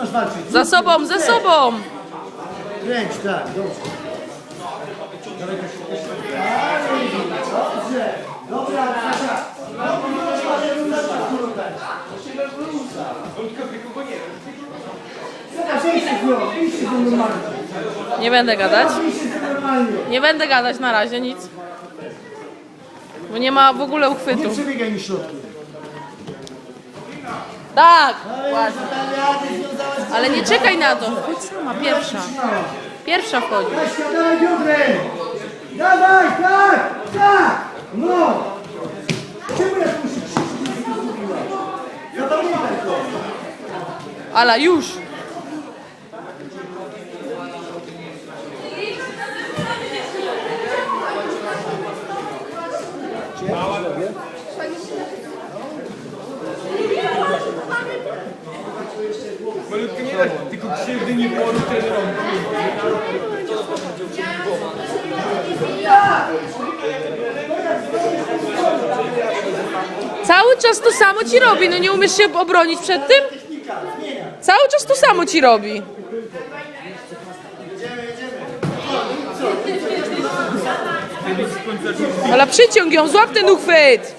masz walczyć? Za sobą, za sobą! Kręć, tak, dobrze. Dobrze, dobra, Kasia. Nie będę gadać. Nie będę gadać na razie, nic. Bo nie ma w ogóle Nie uchwytu. przebiegaj mi środkiem. Tak! Ale Ale nie czekaj na to. Chodź sama, pierwsza. Pierwsza wchodzi. Dawaj Piotrek! Dawaj, tak, tak! No! Czemu ja muszę krzyczeć? Zapamiętaj to! Ala, już! Nie tylko krzywdy nie było. Cały czas to samo ci robi, no nie umiesz się obronić przed tym? Cały czas to samo ci robi. Ala, przyciąg ją, złap ten uchwyt!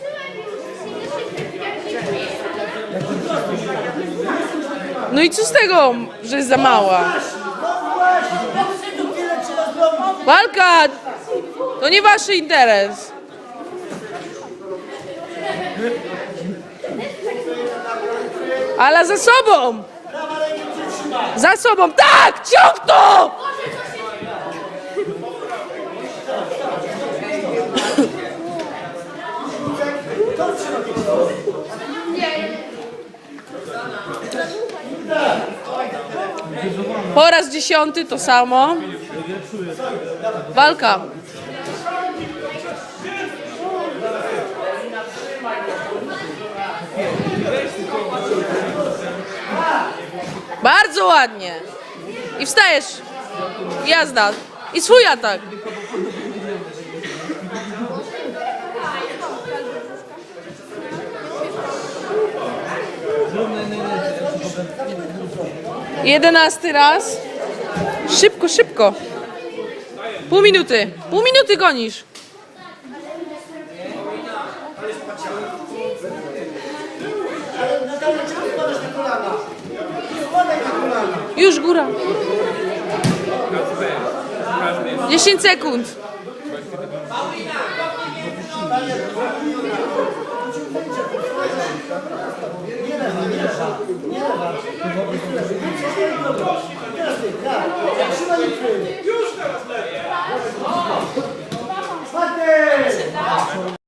No i co z tego, że jest za mała? Walka! To nie wasz interes. Ale za sobą! Za sobą! Tak! Ciąg to! Po raz dziesiąty to samo. Walka. Bardzo ładnie. I wstajesz. Jazda. I swój atak. Jedenasty raz. Szybko, szybko. Pół minuty. Pół minuty gonisz. Już góra. 10 sekund.